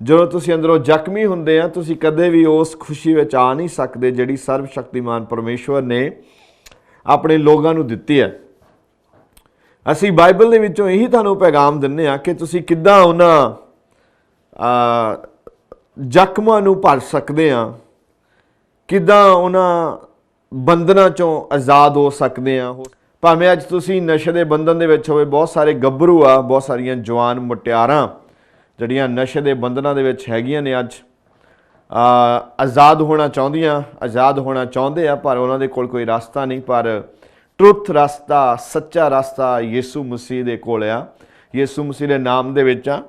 ਜਦੋਂ ਤੁਸੀਂ ਅੰਦਰੋਂ ਜ਼ਖਮੀ ਹੁੰਦੇ ਆ, ਤੁਸੀਂ ਕਦੇ ਵੀ ਉਸ ਖੁਸ਼ੀ ਵਿੱਚ ਆ ਨਹੀਂ ਸਕਦੇ ਜਿਹੜੀ ਸਰਵ ਸ਼ਕਤੀਮਾਨ ਪਰਮੇਸ਼ਵਰ ਨੇ ਆਪਣੇ ਲੋਕਾਂ ਨੂੰ ਦਿੱਤੀ ਹੈ। ਅਸੀਂ ਬਾਈਬਲ ਦੇ ਵਿੱਚੋਂ ਇਹੀ ਤੁਹਾਨੂੰ ਪੈਗਾਮ ਦਿੰਨੇ ਆ ਕਿ ਤੁਸੀਂ ਕਿੱਦਾਂ ਉਹਨਾਂ ਜ਼ਖਮਾਂ ਨੂੰ ਭਰ ਸਕਦੇ ਆ, ਕਿੱਦਾਂ ਉਹਨਾਂ ਬੰਧਨਾਂ ਚੋਂ ਆਜ਼ਾਦ ਹੋ ਸਕਦੇ ਆ। ਭਾਵੇਂ ਅੱਜ ਤੁਸੀਂ ਨਸ਼ੇ ਦੇ ਬੰਧਨ ਦੇ ਵਿੱਚ ਹੋਵੇ, ਬਹੁਤ ਸਾਰੇ ਗੱਭਰੂ ਆ, ਬਹੁਤ ਸਾਰੀਆਂ ਜਵਾਨ ਮੁਟਿਆਰਾਂ। ਜਿਹੜੀਆਂ ਨਸ਼ੇ ਦੇ ਬੰਧਨਾਂ ਦੇ ਵਿੱਚ ਹੈਗੀਆਂ ਨੇ ਅੱਜ ਆਜ਼ਾਦ ਹੋਣਾ ਚਾਹੁੰਦੀਆਂ ਆਜ਼ਾਦ ਹੋਣਾ ਚਾਹੁੰਦੇ ਆ ਪਰ ਉਹਨਾਂ ਦੇ ਕੋਲ ਕੋਈ ਰਸਤਾ ਨਹੀਂ ਪਰ ਟਰੁੱਥ ਰਸਤਾ ਸੱਚਾ ਰਸਤਾ ਯੀਸੂ ਮਸੀਹ ਦੇ ਕੋਲ ਆ। ਯੀਸੂ ਮਸੀਹ ਦੇ ਨਾਮ ਦੇ ਵਿੱਚ ਆ।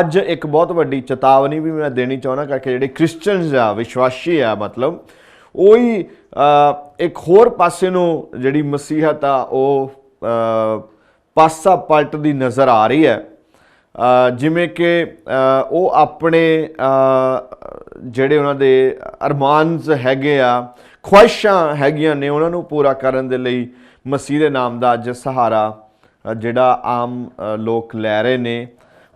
ਅੱਜ ਇੱਕ ਬਹੁਤ ਵੱਡੀ ਚੇਤਾਵਨੀ ਵੀ ਮੈਂ ਦੇਣੀ ਚਾਹੁੰਦਾ ਕਰਕੇ ਜਿਹੜੇ ਕ੍ਰਿਸਚੀਅਨਸ ਆ ਵਿਸ਼ਵਾਸੀ ਆ ਮਤਲਬ ਉਹੀ ਇੱਕ ਹੋਰ ਪਾਸੇ ਨੂੰ ਜਿਹੜੀ ਮਸੀਹਤ ਆ ਉਹ ਅ, ਪਾਸਾ ਪਲਟਦੀ ਨਜ਼ਰ ਆ ਰਹੀ ਹੈ। ਜਿਵੇਂ ਕਿ ਉਹ ਆਪਣੇ ਜਿਹੜੇ ਉਹਨਾਂ ਦੇ ਅਰਮਾਨਸ ਹੈਗੇ ਆ, ਖੁਆਇਸ਼ਾਂ ਹੈਗੀਆਂ ਨੇ, ਉਹਨਾਂ ਨੂੰ ਪੂਰਾ ਕਰਨ ਦੇ ਲਈ ਮਸੀਹ ਦੇ ਨਾਮ ਦਾ ਅੱਜ ਸਹਾਰਾ ਜਿਹੜਾ ਆਮ ਲੋਕ ਲੈ ਰਹੇ ਨੇ।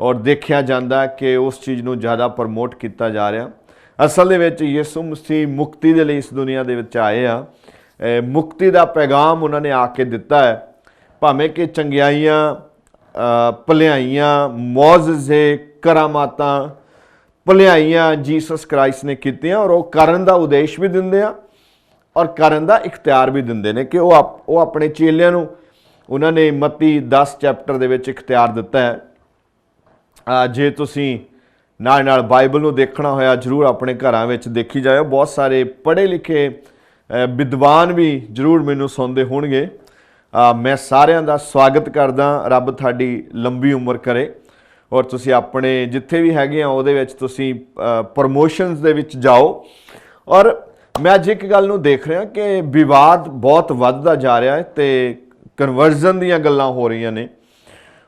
ਔਰ ਦੇਖਿਆ ਜਾਂਦਾ ਕਿ ਉਸ ਚੀਜ਼ ਨੂੰ ਜ਼ਿਆਦਾ ਪ੍ਰਮੋਟ ਕੀਤਾ ਜਾ ਰਿਹਾ। ਅਸਲ ਦੇ ਵਿੱਚ ਯਿਸੂ ਮਸੀਹ ਮੁਕਤੀ ਦੇ ਲਈ ਇਸ ਦੁਨੀਆ ਦੇ ਵਿੱਚ ਆਏ ਆ। ਮੁਕਤੀ ਦਾ ਪੈਗਾਮ ਉਹਨਾਂ ਨੇ ਆ ਕੇ ਦਿੱਤਾ ਹੈ। ਭਾਵੇਂ ਕਿ ਚੰਗਿਆਈਆਂ ਭਲਾਈਆਂ ਮੌਜਜ਼ੇ ਕਰਾਮਾਤਾਂ ਭਲਾਈਆਂ ਜੀਸਸ ਕ੍ਰਾਈਸਟ ਨੇ ਕੀਤੀਆਂ ਔਰ ਉਹ ਕਰਨ ਦਾ ਉਦੇਸ਼ ਵੀ ਦਿੰਦੇ ਆ ਔਰ ਕਰਨ ਦਾ ਇਖਤਿਆਰ ਵੀ ਦਿੰਦੇ ਨੇ ਕਿ ਉਹ ਆਪ- ਉਹ ਆਪਣੇ ਚੇਲਿਆਂ ਨੂੰ ਉਹਨਾਂ ਨੇ ਮਤੀ 10 ਚੈਪਟਰ ਦੇ ਵਿੱਚ ਇਖਤਿਆਰ ਦਿੱਤਾ ਹੈ। ਜੇ ਤੁਸੀਂ ਨਾਲ ਨਾਲ ਬਾਈਬਲ ਨੂੰ ਦੇਖਣਾ ਹੋਇਆ, ਜਰੂਰ ਆਪਣੇ ਘਰਾਂ ਵਿੱਚ ਦੇਖੀ ਜਾਇਓ। ਬਹੁਤ ਸਾਰੇ ਪੜ੍ਹੇ ਲਿਖੇ ਵਿਦਵਾਨ ਵੀ ਜਰੂਰ ਮੈਨੂੰ ਸੁਣਦੇ ਹੋਣਗੇ। ਮੈਂ ਸਾਰਿਆਂ ਦਾ ਸਵਾਗਤ ਕਰਦਾ ਰੱਬ ਤੁਹਾਡੀ ਲੰਬੀ ਉਮਰ ਕਰੇ। ਔਰ ਤੁਸੀਂ ਆਪਣੇ ਜਿੱਥੇ ਵੀ ਹੈਗੇ ਆ, ਉਹਦੇ ਵਿੱਚ ਤੁਸੀਂ ਪ੍ਰੋਮੋਸ਼ਨਸ ਦੇ ਵਿੱਚ ਜਾਓ। ਔਰ ਮੈਂ ਅੱਜ ਇੱਕ ਗੱਲ ਨੂੰ ਦੇਖ ਰਿਹਾ ਕਿ ਵਿਵਾਦ ਬਹੁਤ ਵੱਧਦਾ ਜਾ ਰਿਹਾ ਹੈ ਤੇ ਕਨਵਰਜ਼ਨ ਦੀਆਂ ਗੱਲਾਂ ਹੋ ਰਹੀਆਂ ਨੇ।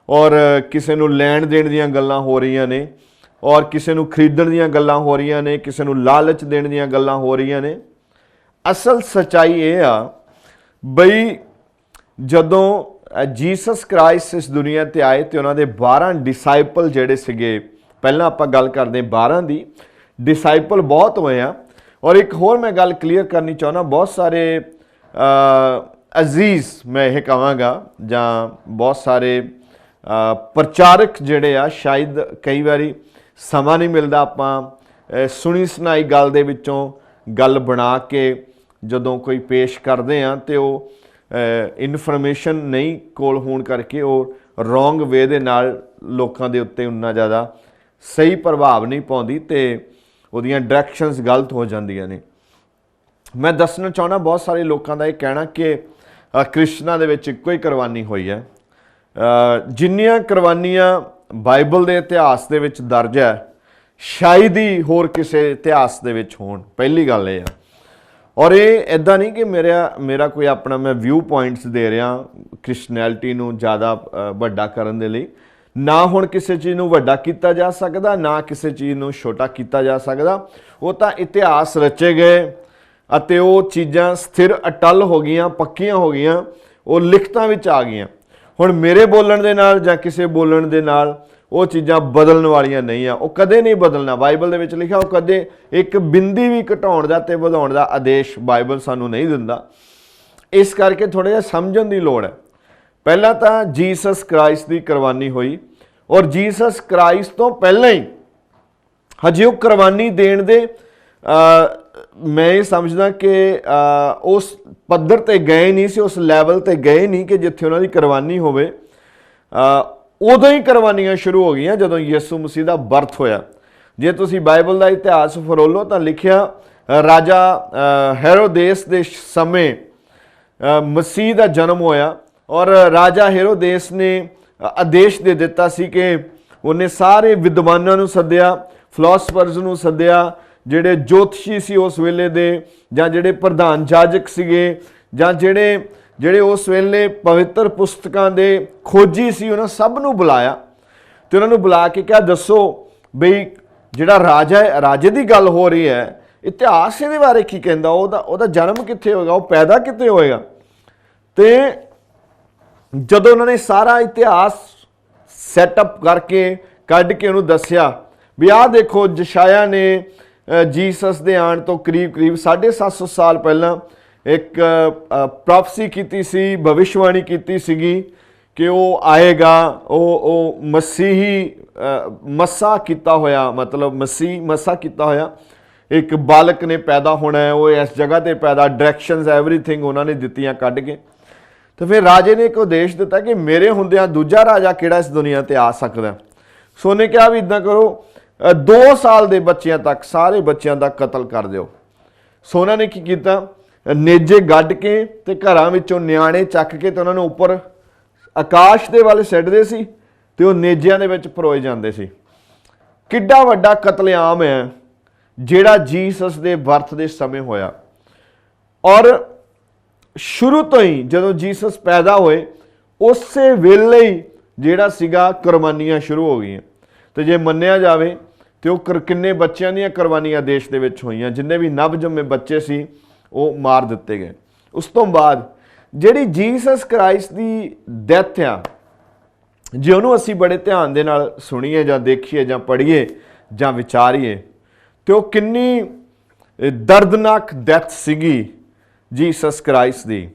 ਔਰ ਕਿਸੇ ਨੂੰ ਲੈਣ ਦੇਣ ਦੀਆਂ ਗੱਲਾਂ ਹੋ ਰਹੀਆਂ ਨੇ। ਔਰ ਕਿਸੇ ਨੂੰ ਖਰੀਦਣ ਦੀਆਂ ਗੱਲਾਂ ਹੋ ਰਹੀਆਂ ਨੇ। ਕਿਸੇ ਨੂੰ ਲਾਲਚ ਦੇਣ ਦੀਆਂ ਗੱਲਾਂ ਹੋ ਰਹੀਆਂ ਨੇ। ਅਸਲ ਸਚਾਈ ਇਹ ਆ, ਬਈ ਜਦੋਂ ਅ, ਜੀਸਸ ਕ੍ਰਾਈਸਟ ਇਸ ਦੁਨੀਆ ਤੇ ਆਏ ਤੇ ਉਹਨਾਂ ਦੇ 12 ਡਿਸਾਈਪਲ ਜਿਹੜੇ ਸੀਗੇ ਪਹਿਲਾਂ ਆਪਾਂ ਗੱਲ ਕਰਦੇ 12 ਦੀ ਡਿਸਾਈਪਲ ਬਹੁਤ ਹੋਏ ਆ। ਔਰ ਇੱਕ ਹੋਰ ਮੈਂ ਗੱਲ ਕਲੀਅਰ ਕਰਨੀ ਚਾਹੁੰਦਾ ਬਹੁਤ ਸਾਰੇ ਅਜ਼ੀਜ਼ ਮੈਂ ਇਹ ਕਹਾਂਗਾ ਜਾਂ ਬਹੁਤ ਸਾਰੇ ਪ੍ਰਚਾਰਕ ਜਿਹੜੇ ਆ ਸ਼ਾਇਦ ਕਈ ਵਾਰੀ ਸਮਾਂ ਨਹੀਂ ਮਿਲਦਾ ਆਪਾਂ ਸੁਣੀ ਸੁਣਾਈ ਗੱਲ ਦੇ ਵਿੱਚੋਂ ਗੱਲ ਬਣਾ ਕੇ ਜਦੋਂ ਕੋਈ ਪੇਸ਼ ਕਰਦੇ ਆ ਤੇ ਉਹ ਇਨਫੋਰਮੇਸ਼ਨ ਨਹੀਂ ਕੋਲ ਹੋਣ ਕਰਕੇ ਉਹ ਰੋਂਗ ਵੇ ਦੇ ਨਾਲ ਲੋਕਾਂ ਦੇ ਉੱਤੇ ਉਨਾ ਜ਼ਿਆਦਾ ਸਹੀ ਪ੍ਰਭਾਵ ਨਹੀਂ ਪਾਉਂਦੀ ਤੇ ਉਹਦੀਆਂ ਡਾਇਰੈਕਸ਼ਨਸ ਗਲਤ ਹੋ ਜਾਂਦੀਆਂ ਨੇ। ਮੈਂ ਦੱਸਣਾ ਚਾਹੁੰਦਾ ਬਹੁਤ ਸਾਰੇ ਲੋਕਾਂ ਦਾ ਇਹ ਕਹਿਣਾ ਕਿ ਅ, ਕ੍ਰਿਸ਼ਨਾ ਦੇ ਵਿੱਚ ਇੱਕੋ ਹੀ ਕੁਰਬਾਨੀ ਹੋਈ ਹੈ। ਜਿੰਨੀਆਂ ਕੁਰਬਾਨੀਆਂ ਬਾਈਬਲ ਦੇ ਇਤਿਹਾਸ ਦੇ ਵਿੱਚ ਦਰਜ ਹੈ ਸ਼ਾਇਦ ਹੀ ਹੋਰ ਕਿਸੇ ਇਤਿਹਾਸ ਦੇ ਵਿੱਚ ਹੋਣ। ਪਹਿਲੀ ਗੱਲ ਇਹ ਆ ਔਰ ਇਹ ਇਦਾਂ ਨਹੀਂ ਕਿ ਮੇਰਾ ਮੇਰਾ ਕੋਈ ਆਪਣਾ ਮੈਂ ਵਿਊ ਪੁਆਇੰਟਸ ਦੇ ਰਿਹਾ ਕ੍ਰਿਸਨੈਲਿਟੀ ਨੂੰ ਜ਼ਿਆਦਾ ਵੱਡਾ ਕਰਨ ਦੇ ਲਈ। ਨਾ ਹੁਣ ਕਿਸੇ ਚੀਜ਼ ਨੂੰ ਵੱਡਾ ਕੀਤਾ ਜਾ ਸਕਦਾ, ਨਾ ਕਿਸੇ ਚੀਜ਼ ਨੂੰ ਛੋਟਾ ਕੀਤਾ ਜਾ ਸਕਦਾ। ਉਹ ਤਾਂ ਇਤਿਹਾਸ ਰਚੇ ਗਏ ਅਤੇ ਉਹ ਚੀਜ਼ਾਂ ਸਥਿਰ, ਅਟਲ ਹੋ ਗਈਆਂ, ਪੱਕੀਆਂ ਹੋ ਗਈਆਂ, ਉਹ ਲਿਖਤਾਂ ਵਿੱਚ ਆ ਗਈਆਂ। ਹੁਣ ਮੇਰੇ ਬੋਲਣ ਦੇ ਨਾਲ ਜਾਂ ਕਿਸੇ ਬੋਲਣ ਦੇ ਨਾਲ ਉਹ ਚੀਜ਼ਾਂ ਬਦਲਣ ਵਾਲੀਆਂ ਨਹੀਂ ਆ। ਉਹ ਕਦੇ ਨਹੀਂ ਬਦਲਣਾ। ਬਾਈਬਲ ਦੇ ਵਿੱਚ ਲਿਖਿਆ, ਉਹ ਕਦੇ ਇੱਕ ਬਿੰਦੀ ਵੀ ਘਟਾਉਣ ਦਾ ਤੇ ਵਧਾਉਣ ਦਾ ਆਦੇਸ਼ ਬਾਈਬਲ ਸਾਨੂੰ ਨਹੀਂ ਦਿੰਦਾ। ਇਸ ਕਰਕੇ ਥੋੜਾ ਜਿਹਾ ਸਮਝਣ ਦੀ ਲੋੜ ਹੈ। ਪਹਿਲਾਂ ਤਾਂ ਜੀਸਸ ਕ੍ਰਾਈਸਟ ਦੀ ਕੁਰਬਾਨੀ ਹੋਈ ਔਰ ਜੀਸਸ ਕ੍ਰਾਈਸਟ ਤੋਂ ਪਹਿਲਾਂ ਹੀ ਹਜੇ ਉਹ ਕੁਰਬਾਨੀ ਦੇਣ ਦੇ ਮੈਂ ਇਹ ਸਮਝਦਾ ਕਿ ਉਸ ਪੱਧਰ ਤੇ ਗਏ ਨਹੀਂ ਸੀ, ਉਸ ਲੈਵਲ ਤੇ ਗਏ ਨਹੀਂ ਕਿ ਜਿੱਥੇ ਉਹਨਾਂ ਦੀ ਕੁਰਬਾਨੀ ਹੋਵੇ। ਉਦੋਂ ਹੀ ਕੁਰਬਾਨੀਆਂ ਸ਼ੁਰੂ ਹੋ ਗਈਆਂ ਜਦੋਂ ਯਿਸੂ ਮਸੀਹ ਦਾ ਬਰਥ ਹੋਇਆ। ਜੇ ਤੁਸੀਂ ਬਾਈਬਲ ਦਾ ਇਤਿਹਾਸ ਫਰੋਲੋ ਤਾਂ ਲਿਖਿਆ ਰਾਜਾ ਅ, ਹੈਰੋਦੇਸ ਦੇ ਸਮੇਂ ਮਸੀਹ ਦਾ ਜਨਮ ਹੋਇਆ ਔਰ ਰਾਜਾ ਹੈਰੋਦੇਸ ਨੇ ਆਦੇਸ਼ ਦੇ ਦਿੱਤਾ ਸੀ ਕਿ ਉਹਨੇ ਸਾਰੇ ਵਿਦਵਾਨਾਂ ਨੂੰ ਸੱਦਿਆ ਫਿਲਾਸਫਰਸ ਨੂੰ ਸੱਦਿਆ ਜਿਹੜੇ ਜੋਤਸ਼ੀ ਸੀ ਉਸ ਵੇਲੇ ਦੇ ਜਾਂ ਜਿਹੜੇ ਪ੍ਰਧਾਨ ਜਾਜਕ ਸੀਗੇ ਜਾਂ ਜਿਹੜੇ ਜਿਹੜੇ ਉਸ ਵੇਲੇ ਪਵਿੱਤਰ ਪੁਸਤਕਾਂ ਦੇ ਖੋਜੀ ਸੀ, ਉਹਨਾਂ ਸਭ ਨੂੰ ਬੁਲਾਇਆ ਤੇ ਉਹਨਾਂ ਨੂੰ ਬੁਲਾ ਕੇ ਕਿਹਾ, ਦੱਸੋ ਬਈ ਜਿਹੜਾ ਰਾਜਾ ਹੈ, ਰਾਜੇ ਦੀ ਗੱਲ ਹੋ ਰਹੀ ਹੈ, ਇਤਿਹਾਸ ਇਹਦੇ ਬਾਰੇ ਕੀ ਕਹਿੰਦਾ? ਉਹਦਾ ਉਹਦਾ ਜਨਮ ਕਿੱਥੇ ਹੋਏਗਾ? ਉਹ ਪੈਦਾ ਕਿੱਥੇ ਹੋਏਗਾ? ਤੇ ਜਦੋਂ ਉਹਨਾਂ ਨੇ ਸਾਰਾ ਇਤਿਹਾਸ ਸੈਟਅਪ ਕਰਕੇ ਕੱਢ ਕੇ ਉਹਨੂੰ ਦੱਸਿਆ ਵੀ ਆਹ ਦੇਖੋ ਜਸ਼ਾਇਆ ਨੇ ਜੀਸਸ ਦੇ ਆਉਣ ਤੋਂ ਕਰੀਬ ਕਰੀਬ 750 ਸਾਲ ਪਹਿਲਾਂ ਇੱਕ ਪ੍ਰੋਫੈਸੀ ਕੀਤੀ ਸੀ ਭਵਿਸ਼ਵਾਣੀ ਕੀਤੀ ਸੀਗੀ ਕਿ ਉਹ ਆਏਗਾ ਉਹ ਉਹ ਮਸੀਹੀ ਅ, ਮੱਸਾ ਕੀਤਾ ਹੋਇਆ ਮਤਲਬ ਮਸੀਹ ਮੱਸਾ ਕੀਤਾ ਹੋਇਆ। ਇੱਕ ਬਾਲਕ ਨੇ ਪੈਦਾ ਹੋਣਾ ਹੈ ਉਹ ਇਸ ਜਗ੍ਹਾ ਤੇ ਪੈਦਾ ਡਾਇਰੈਕਸ਼ਨਸ ਐਵਰੀਥਿੰਗ ਉਹਨਾਂ ਨੇ ਦਿੱਤੀਆਂ ਕੱਢ ਕੇ। ਤੇ ਫਿਰ ਰਾਜੇ ਨੇ ਇੱਕ ਉਦੇਸ਼ ਦਿੱਤਾ ਕਿ ਮੇਰੇ ਹੁੰਦਿਆਂ ਦੂਜਾ ਰਾਜਾ ਕਿਹੜਾ ਇਸ ਦੁਨੀਆ ਤੇ ਆ ਸਕਦਾ? ਹੈ। ਸੋ ਉਹਨੇ ਕਿਹਾ ਵੀ ਇਦਾਂ ਕਰੋ 2 ਸਾਲ ਦੇ ਬੱਚਿਆਂ ਤੱਕ ਸਾਰੇ ਬੱਚਿਆਂ ਦਾ ਕਤਲ ਕਰ ਦਿਓ। ਸੋ ਉਹਨਾਂ ਨੇ ਕੀ ਕੀਤਾ? ਨੇਜੇ ਗੱਡ ਕੇ ਤੇ ਘਰਾਂ ਵਿੱਚੋਂ ਨਿਆਣੇ ਚੱਕ ਕੇ ਤੇ ਉਹਨਾਂ ਨੂੰ ਉੱਪਰ ਆਕਾਸ਼ ਦੇ ਵੱਲ ਛੱਡਦੇ ਸੀ ਤੇ ਉਹ ਨੇਜਿਆਂ ਦੇ ਵਿੱਚ ਪਰੋਏ ਜਾਂਦੇ ਸੀ। ਕਿੱਡਾ ਵੱਡਾ ਕਤਲੇਆਮ ਹੈ ਜਿਹੜਾ ਜੀਸਸ ਦੇ ਬਰਥ ਦੇ ਸਮੇਂ ਹੋਇਆ। ਔਰ ਸ਼ੁਰੂ ਤੋਂ ਹੀ ਜਦੋਂ ਜੀਸਸ ਪੈਦਾ ਹੋਏ, ਉਸੇ ਵੇਲੇ ਹੀ ਜਿਹੜਾ ਸੀਗਾ ਕੁਰਬਾਨੀਆਂ ਸ਼ੁਰੂ ਹੋ ਗਈਆਂ। ਤੇ ਜੇ ਮੰਨਿਆ ਜਾਵੇ ਤੇ ਉਹ ਕਰ- ਕਿੰਨੇ ਬੱਚਿਆਂ ਦੀਆਂ ਕੁਰਬਾਨੀਆਂ ਦੇਸ਼ ਦੇ ਵਿੱਚ ਹੋਈਆਂ, ਜਿੰਨੇ ਵੀ ਨਵ ਜੰਮੇ ਬੱਚੇ ਸੀ ਉਹ ਮਾਰ ਦਿੱਤੇ ਗਏ। ਉਸ ਤੋਂ ਬਾਅਦ ਜਿਹੜੀ ਜੀਸਸ ਕ੍ਰਾਈਸਟ ਦੀ ਡੈਥ ਆ, ਜੇ ਉਹਨੂੰ ਅਸੀਂ ਬੜੇ ਧਿਆਨ ਦੇ ਨਾਲ ਸੁਣੀਏ ਜਾਂ ਦੇਖੀਏ ਜਾਂ ਪੜ੍ਹੀਏ ਜਾਂ ਵਿਚਾਰੀਏ, ਤੇ ਉਹ ਕਿੰਨੀ ਦਰਦਨਾਕ ਡੈਥ ਸੀਗੀ ਜੀਸਸ ਕ੍ਰਾਈਸਟ ਦੀ।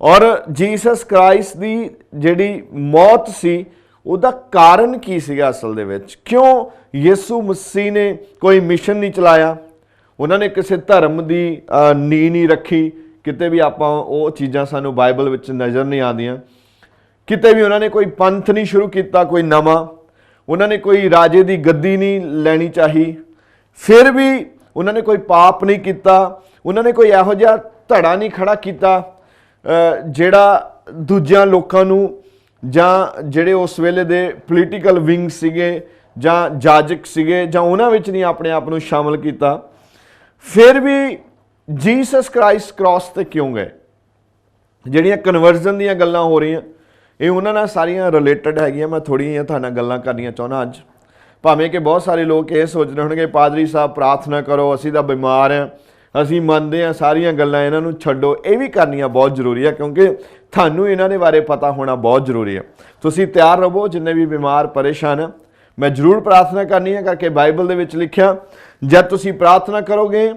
ਔਰ ਜੀਸਸ ਕ੍ਰਾਈਸਟ ਦੀ ਜਿਹੜੀ ਮੌਤ ਸੀ, ਉਹਦਾ ਕਾਰਨ ਕੀ ਸੀਗਾ ਅਸਲ ਦੇ ਵਿੱਚ? ਕਿਉਂ ਯਿਸੂ ਮਸੀਹ ਨੇ ਕੋਈ ਮਿਸ਼ਨ ਨਹੀਂ ਚਲਾਇਆ? ਉਹਨਾਂ ਨੇ ਕਿਸੇ ਧਰਮ ਦੀ ਅਹ, ਨੀਂਹ ਨਹੀਂ ਰੱਖੀ। ਕਿਤੇ ਵੀ ਆਪਾਂ ਉਹ ਚੀਜ਼ਾਂ ਸਾਨੂੰ ਬਾਈਬਲ ਵਿੱਚ ਨਜ਼ਰ ਨਹੀਂ ਆਉਂਦੀਆਂ। ਕਿਤੇ ਵੀ ਉਹਨਾਂ ਨੇ ਕੋਈ ਪੰਥ ਨਹੀਂ ਸ਼ੁਰੂ ਕੀਤਾ ਕੋਈ ਨਵਾਂ। ਉਹਨਾਂ ਨੇ ਕੋਈ ਰਾਜੇ ਦੀ ਗੱਦੀ ਨਹੀਂ ਲੈਣੀ ਚਾਹੀ। ਫਿਰ ਵੀ ਉਹਨਾਂ ਨੇ ਕੋਈ ਪਾਪ ਨਹੀਂ ਕੀਤਾ। ਉਹਨਾਂ ਨੇ ਕੋਈ ਇਹੋ ਜਿਹਾ ਧੜਾ ਨਹੀਂ ਖੜਾ ਕੀਤਾ ਜਿਹੜਾ ਦੂਜਿਆਂ ਲੋਕਾਂ ਨੂੰ ਜਾਂ ਜਿਹੜੇ ਉਸ ਵੇਲੇ ਦੇ ਪੋਲੀਟੀਕਲ ਵਿੰਗ ਸੀਗੇ ਜਾਂ ਜਾਜਕ ਸੀਗੇ ਜਾਂ ਉਹਨਾਂ ਵਿੱਚ ਨਹੀਂ ਆਪਣੇ ਆਪ ਨੂੰ ਸ਼ਾਮਲ ਕੀਤਾ। ਫਿਰ ਵੀ ਜੀਸਸ ਕ੍ਰਾਈਸਟ ਕ੍ਰਾਸ ਤੇ ਕਿਉਂ ਗਏ? ਜਿਹੜੀਆਂ ਕਨਵਰਜ਼ਨ ਦੀਆਂ ਗੱਲਾਂ ਹੋ ਰਹੀਆਂ, ਇਹ ਉਹਨਾਂ ਨਾਲ ਸਾਰੀਆਂ ਰਿਲੇਟਡ ਹੈਗੀਆਂ, ਮੈਂ ਥੋੜ੍ਹੀਆਂ ਜਿਹੀਆਂ ਤੁਹਾਡੇ ਨਾਲ ਗੱਲਾਂ ਕਰਨੀਆਂ ਚਾਹੁੰਦਾ ਅੱਜ। ਭਾਵੇਂ ਕਿ ਬਹੁਤ ਸਾਰੇ ਲੋਕ ਇਹ ਸੋਚ ਰਹੇ ਹੋਣਗੇ, ਪਾਦਰੀ ਸਾਹਿਬ, ਪ੍ਰਾਰਥਨਾ ਕਰੋ, ਅਸੀਂ ਤਾਂ ਬਿਮਾਰ ਹਾਂ, ਅਸੀਂ ਮੰਨਦੇ ਹਾਂ, ਸਾਰੀਆਂ ਗੱਲਾਂ ਇਹਨਾਂ ਨੂੰ ਛੱਡੋ। ਇਹ ਵੀ ਕਰਨੀਆਂ ਬਹੁਤ ਜ਼ਰੂਰੀ ਆ, ਕਿਉਂਕਿ ਤੁਹਾਨੂੰ ਇਹਨਾਂ ਦੇ ਬਾਰੇ ਪਤਾ ਹੋਣਾ ਬਹੁਤ ਜ਼ਰੂਰੀ ਹੈ ਤੁਸੀਂ ਤਿਆਰ ਰਹੋ, ਜਿੰਨੇ ਵੀ ਬਿਮਾਰ, ਪਰੇਸ਼ਾਨ ਆ। ਮੈਂ ਜ਼ਰੂਰ ਪ੍ਰਾਰਥਨਾ ਕਰਨੀ ਹੈ ਕਰਕੇ ਬਾਈਬਲ ਦੇ ਵਿੱਚ ਲਿਖਿਆ ਜਦ ਤੁਸੀਂ ਪ੍ਰਾਰਥਨਾ ਕਰੋਗੇ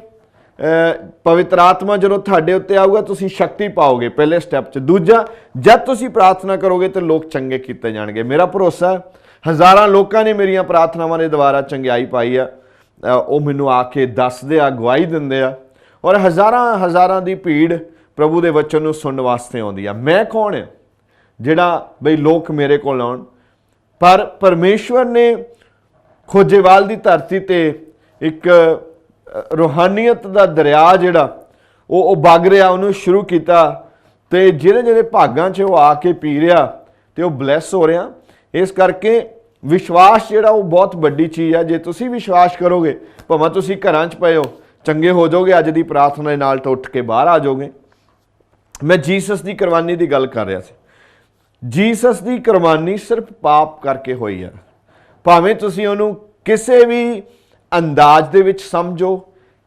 ਪਵਿੱਤਰ ਆਤਮਾ ਜਦੋਂ ਤੁਹਾਡੇ ਉੱਤੇ ਆਊਗਾ, ਤੁਸੀਂ ਸ਼ਕਤੀ ਪਾਓਗੇ ਪਹਿਲੇ ਸਟੈਪ 'ਚ। ਦੂਜਾ, ਜਦ ਤੁਸੀਂ ਪ੍ਰਾਰਥਨਾ ਕਰੋਗੇ ਤੇ ਲੋਕ ਚੰਗੇ ਕੀਤੇ ਜਾਣਗੇ। ਮੇਰਾ ਭਰੋਸਾ, ਹਜ਼ਾਰਾਂ ਲੋਕਾਂ ਨੇ ਮੇਰੀਆਂ ਪ੍ਰਾਰਥਨਾਵਾਂ ਦੇ ਦੁਆਰਾ ਚੰਗਿਆਈ ਪਾਈ ਆ। ਉਹ ਮੈਨੂੰ ਆ ਕੇ ਦੱਸਦੇ ਆ ਗਵਾਹੀ ਦਿੰਦੇ ਆ। ਔਰ ਹਜ਼ਾਰਾਂ ਹਜ਼ਾਰਾਂ ਦੀ ਭੀੜ ਪ੍ਰਭੂ ਦੇ ਵਚਨ ਨੂੰ ਸੁਣਨ ਵਾਸਤੇ ਆਉਂਦੀ ਆ। ਮੈਂ ਕੌਣ ਹਾਂ ਜਿਹੜਾ ਬਈ ਲੋਕ ਮੇਰੇ ਕੋਲ ਆਉਣ। ਪਰ ਪਰਮੇਸ਼ਵਰ ਨੇ ਖੋਜੇਵਾਲ ਦੀ ਧਰਤੀ ਤੇ ਇੱਕ ਅ, ਰੂਹਾਨੀਅਤ ਦਾ ਦਰਿਆ ਜਿਹੜਾ ਉਹ ਉਹ ਵਗ ਰਿਹਾ ਉਹਨੂੰ ਸ਼ੁਰੂ ਕੀਤਾ ਤੇ ਜਿਹੜੇ ਜਿਹੜੇ ਭਾਗਾਂ 'ਚ ਉਹ ਆ ਕੇ ਪੀ ਰਿਹਾ ਤੇ ਉਹ ਬਲੈਸ ਹੋ ਰਿਹਾ। ਇਸ ਕਰਕੇ ਵਿਸ਼ਵਾਸ ਜਿਹੜਾ ਉਹ ਬਹੁਤ ਵੱਡੀ ਚੀਜ਼ ਆ। ਜੇ ਤੁਸੀਂ ਵਿਸ਼ਵਾਸ ਕਰੋਗੇ ਭਾਵੇਂ ਤੁਸੀਂ ਘਰਾਂ 'ਚ ਪਏ ਹੋ ਚੰਗੇ ਹੋ ਜਾਓਗੇ ਅੱਜ ਦੀ ਪ੍ਰਾਰਥਨਾ ਦੇ ਨਾਲ ਤੋਂ ਉੱਠ ਕੇ ਬਾਹਰ ਆ ਜਾਓਗੇ। ਮੈਂ ਜੀਸਸ ਦੀ ਕੁਰਬਾਨੀ ਦੀ ਗੱਲ ਕਰ ਰਿਹਾ ਸੀ। ਜੀਸਸ ਦੀ ਕੁਰਬਾਨੀ ਸਿਰਫ ਪਾਪ ਕਰਕੇ ਹੋਈ ਆ। ਭਾਵੇਂ ਤੁਸੀਂ ਉਹਨੂੰ ਕਿਸੇ ਵੀ ਅੰਦਾਜ਼ ਦੇ ਵਿੱਚ ਸਮਝੋ,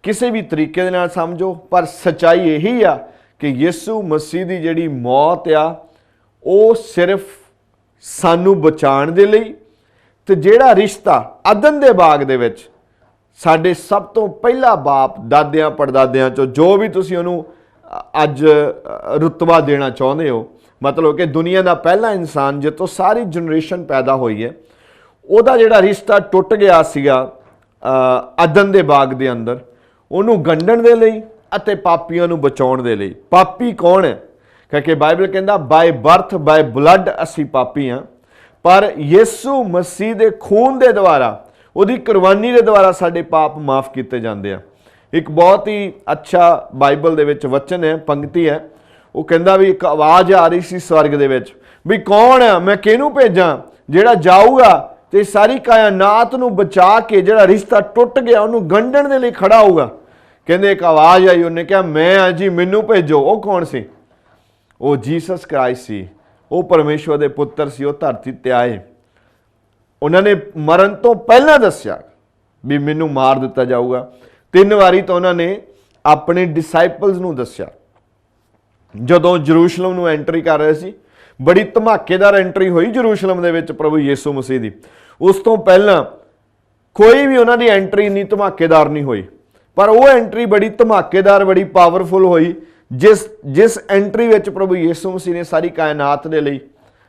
ਕਿਸੇ ਵੀ ਤਰੀਕੇ ਦੇ ਨਾਲ ਸਮਝੋ, ਪਰ ਸਚਾਈ ਇਹੀ ਆ ਕਿ ਯਿਸੂ ਮਸੀਹ ਦੀ ਜਿਹੜੀ ਮੌਤ ਆ, ਉਹ ਸਿਰਫ ਸਾਨੂੰ ਬਚਾਉਣ ਦੇ ਲਈ ਤੇ ਜਿਹੜਾ ਰਿਸ਼ਤਾ ਅਦਨ ਦੇ ਬਾਗ ਦੇ ਵਿੱਚ ਸਾਡੇ ਸਭ ਤੋਂ ਪਹਿਲਾ ਬਾਪ ਦਾਦਿਆਂ ਪੜਦਾਦਿਆਂ ਚੋਂ ਜੋ ਵੀ ਤੁਸੀਂ ਉਹਨੂੰ ਅੱਜ ਰੁਤਬਾ ਦੇਣਾ ਚਾਹੁੰਦੇ ਹੋ, ਮਤਲਬ ਕਿ ਦੁਨੀਆ ਦਾ ਪਹਿਲਾ ਇਨਸਾਨ ਜਿੱਤੋਂ ਸਾਰੀ ਜਨਰੇਸ਼ਨ ਪੈਦਾ ਹੋਈ ਹੈ, ਉਹਦਾ ਜਿਹੜਾ ਰਿਸ਼ਤਾ ਟੁੱਟ ਗਿਆ ਸੀਗਾ ਅਦਨ ਦੇ ਬਾਗ ਦੇ ਅੰਦਰ, ਉਹਨੂੰ ਗੰਢਣ ਦੇ ਲਈ ਅਤੇ ਪਾਪੀਆਂ ਨੂੰ ਬਚਾਉਣ ਦੇ ਲਈ। ਪਾਪੀ ਕੌਣ ਹੈ? ਕਿਉਂਕਿ ਬਾਈਬਲ ਕਹਿੰਦਾ ਬਾਈ ਬਰਥ ਬਾਈ ਬਲੱਡ ਅਸੀਂ ਪਾਪੀ ਹਾਂ। ਪਰ ਯਿਸੂ ਮਸੀਹ ਦੇ ਖੂਨ ਦੇ ਦੁਆਰਾ, ਉਹਦੀ ਕੁਰਬਾਨੀ ਦੇ ਦੁਆਰਾ ਸਾਡੇ ਪਾਪ ਮਾਫ ਕੀਤੇ ਜਾਂਦੇ ਆ। ਇੱਕ ਬਹੁਤ ਹੀ ਅੱਛਾ ਬਾਈਬਲ ਦੇ ਵਿੱਚ ਵਚਨ ਹੈ, ਪੰਕਤੀ ਹੈ। ਉਹ ਕਹਿੰਦਾ ਵੀ ਇੱਕ ਆਵਾਜ਼ ਆ ਰਹੀ ਸੀ ਸਵਰਗ ਦੇ ਵਿੱਚ, ਵੀ ਕੌਣ ਹੈ? ਮੈਂ ਕਿਹਨੂੰ ਭੇਜਾਂ? ਜਿਹੜਾ ਜਾਊਗਾ ਤੇ ਸਾਰੀ ਕਾਇਨਾਤ ਨੂੰ ਬਚਾ ਕੇ ਜਿਹੜਾ ਰਿਸ਼ਤਾ ਟੁੱਟ ਗਿਆ, ਉਹਨੂੰ ਗੰਢਣ ਦੇ ਲਈ ਖੜਾ ਹੋਊਗਾ। ਕਹਿੰਦੇ ਇੱਕ ਆਵਾਜ਼ ਆਈ, ਉਹਨੇ ਕਿਹਾ, ਮੈਂ ਆ ਜੀ, ਮੈਨੂੰ ਭੇਜੋ। ਉਹ ਕੌਣ ਸੀ? ਉਹ ਜੀਸਸ ਕ੍ਰਾਈਸਟ ਸੀ। ਉਹ ਪਰਮੇਸ਼ਵਰ ਦੇ ਪੁੱਤਰ ਸੀ, ਉਹ ਧਰਤੀ ਤੇ ਆਏ। ਉਹਨਾਂ ਨੇ ਮਰਨ ਤੋਂ ਪਹਿਲਾਂ ਦੱਸਿਆ ਵੀ ਮੈਨੂੰ ਮਾਰ ਦਿੱਤਾ ਜਾਊਗਾ। ਤਿੰਨ ਵਾਰੀ ਤਾਂ ਉਹਨਾਂ ਨੇ ਆਪਣੇ ਡਿਸਾਈਪਲਸ ਨੂੰ ਦੱਸਿਆ। ਜਦੋਂ ਜਰੂਸ਼ਲਮ ਨੂੰ ਐਂਟਰੀ ਕਰ ਰਹੇ ਸੀ ਬੜੀ ਧਮਾਕੇਦਾਰ ਐਂਟਰੀ ਹੋਈ ਜਰੂਸ਼ਲਮ ਦੇ ਵਿੱਚ ਪ੍ਰਭੂ ਯੀਸੂ ਮਸੀਹ ਦੀ। ਉਸ ਤੋਂ ਪਹਿਲਾਂ ਕੋਈ ਵੀ ਉਹਨਾਂ ਦੀ ਐਂਟਰੀ ਨਹੀਂ ਧਮਾਕੇਦਾਰ ਨਹੀਂ ਹੋਈ। ਪਰ ਉਹ ਐਂਟਰੀ ਬੜੀ ਧਮਾਕੇਦਾਰ, ਬੜੀ ਪਾਵਰਫੁਲ ਹੋਈ, ਜਿਸ ਜਿਸ ਐਂਟਰੀ ਵਿੱਚ ਪ੍ਰਭੂ ਯਿਸੂ ਮਸੀਹ ਨੇ ਸਾਰੀ ਕਾਇਨਾਤ ਦੇ ਲਈ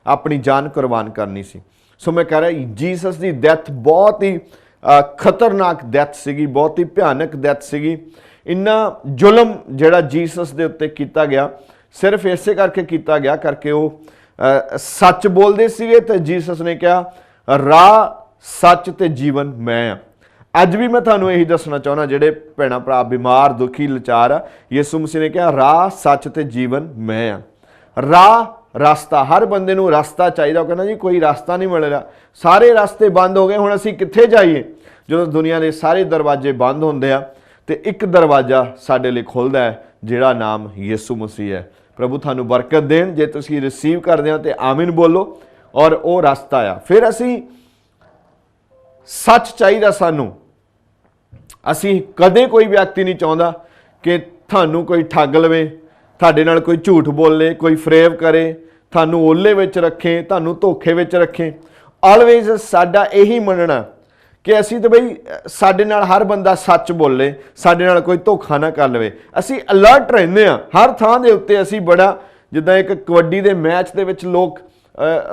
ਆਪਣੀ ਜਾਨ ਕੁਰਬਾਨ ਕਰਨੀ ਸੀ। ਸੋ ਮੈਂ ਕਹ ਰਿਹਾ, ਜੀਸਸ ਦੀ ਡੈਥ ਬਹੁਤ ਹੀ ਖਤਰਨਾਕ ਡੈਥ ਸੀਗੀ, ਬਹੁਤ ਹੀ ਭਿਆਨਕ ਡੈਥ ਸੀਗੀ। ਇੰਨਾ ਜ਼ੁਲਮ ਜਿਹੜਾ ਜੀਸਸ ਦੇ ਉੱਤੇ ਕੀਤਾ ਗਿਆ, ਸਿਰਫ ਇਸੇ ਕਰਕੇ ਕੀਤਾ ਗਿਆ, ਕਰਕੇ ਉਹ ਸੱਚ ਬੋਲਦੇ ਸੀਗੇ ਤੇ ਜੀਸਸ ਨੇ ਕਿਹਾ, ਰਾਹ, ਸੱਚ ਤੇ ਜੀਵਨ ਮੈਂ ਆ। ਅੱਜ ਵੀ ਮੈਂ ਤੁਹਾਨੂੰ ਇਹੀ ਦੱਸਣਾ ਚਾਹੁੰਦਾ, ਜਿਹੜੇ ਭੈਣਾ ਭਰਾ ਬਿਮਾਰ, ਦੁਖੀ, ਲਾਚਾਰ ਆ, ਯਿਸੂ ਮਸੀਹ ਨੇ ਕਿਹਾ, ਰਾਹ, ਸੱਚ ਤੇ ਜੀਵਨ ਮੈਂ ਆ। ਰਾਹ, ਰਸਤਾ, ਹਰ ਬੰਦੇ ਨੂੰ ਰਸਤਾ ਚਾਹੀਦਾ। ਉਹ ਕਹਿੰਦਾ ਜੀ, ਕੋਈ ਰਸਤਾ ਨਹੀਂ ਮਿਲ ਰਿਹਾ। ਸਾਰੇ ਰਸਤੇ ਬੰਦ ਹੋ ਗਏ, ਹੁਣ ਅਸੀਂ ਕਿੱਥੇ ਜਾਈਏ? ਜਦੋਂ ਦੁਨੀਆ ਦੇ ਸਾਰੇ ਦਰਵਾਜ਼ੇ ਬੰਦ ਹੁੰਦੇ ਆ, ਤੇ ਇੱਕ ਦਰਵਾਜ਼ਾ ਸਾਡੇ ਲਈ ਖੁੱਲਦਾ ਹੈ, ਜਿਹੜਾ ਨਾਮ ਯਿਸੂ ਮਸੀਹ ਹੈ। ਪ੍ਰਭੂ ਤੁਹਾਨੂੰ ਬਰਕਤ ਦੇਣ, ਜੇ ਤੁਸੀਂ ਰਿਸੀਵ ਕਰਦੇ ਹੋ ਤੇ ਆਮੀਨ ਬੋਲੋ, ਔਰ ਉਹ ਰਸਤਾ ਆ। ਫਿਰ ਅਸੀਂ ਸੱਚ ਚਾਹੀਦਾ ਸਾਨੂੰ। ਅਸੀਂ ਕਦੇ ਕੋਈ ਵਿਅਕਤੀ ਨਹੀਂ ਚਾਹੁੰਦਾ ਕਿ ਤੁਹਾਨੂੰ ਕੋਈ ਠੱਗ ਲਵੇ, ਤੁਹਾਡੇ ਨਾਲ ਕੋਈ ਝੂਠ ਬੋਲੇ, ਕੋਈ ਫਰੇਵ ਕਰੇ, ਤੁਹਾਨੂੰ ਓਲੇ ਵਿੱਚ ਰੱਖੇ, ਤੁਹਾਨੂੰ ਧੋਖੇ ਵਿੱਚ ਰੱਖੇ। ਆਲਵੇਜ਼ ਸਾਡਾ ਇਹੀ ਮੰਨਣਾ। ਕਿ ਅਸੀਂ ਤਾਂ ਬਈ, ਸਾਡੇ ਨਾਲ ਹਰ ਬੰਦਾ ਸੱਚ ਬੋਲੇ, ਸਾਡੇ ਨਾਲ ਕੋਈ ਧੋਖਾ ਨਾ ਕਰ ਲਵੇ। ਅਸੀਂ ਅਲਰਟ ਰਹਿੰਦੇ ਆ ਹਰ ਥਾਂ ਦੇ ਉੱਤੇ ਅਸੀਂ ਬੜਾ, ਜਿੱਦਾਂ ਇੱਕ ਕਬੱਡੀ ਦੇ ਮੈਚ ਦੇ ਵਿੱਚ ਲੋਕ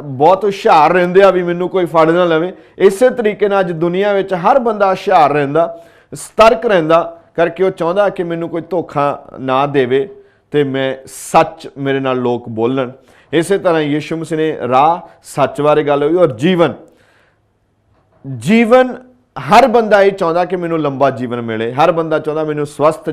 ਬਹੁਤ ਹੁਸ਼ਿਆਰ ਰਹਿੰਦੇ ਆ ਵੀ ਮੈਨੂੰ ਕੋਈ ਫੜ ਨਾ ਲਵੇ। ਇਸੇ ਤਰੀਕੇ ਨਾਲ ਅੱਜ ਦੁਨੀਆ ਵਿੱਚ ਹਰ ਬੰਦਾ ਹੁਸ਼ਿਆਰ ਰਹਿੰਦਾ, ਸਤਰਕ ਰਹਿੰਦਾ, ਕਰਕੇ ਉਹ ਚਾਹੁੰਦਾ ਕਿ ਮੈਨੂੰ ਕੋਈ ਧੋਖਾ ਨਾ ਦੇਵੇ ਤੇ ਮੈਂ ਸੱਚ ਮੇਰੇ ਨਾਲ ਲੋਕ ਬੋਲਣ। ਇਸੇ ਤਰ੍ਹਾਂ ਯਿਸੂ ਮਸੀਹ ਨੇ ਰਾਹ ਸੱਚ ਬਾਰੇ ਗੱਲ ਹੋਈ ਔਰ ਜੀਵਨ। ਜੀਵਨ, ਹਰ ਬੰਦਾ ਇਹ ਚਾਹੁੰਦਾ ਕਿ ਮੈਨੂੰ ਲੰਬਾ ਜੀਵਨ ਮਿਲੇ, ਹਰ ਬੰਦਾ ਚਾਹੁੰਦਾ ਮੈਨੂੰ ਸਵਸਥ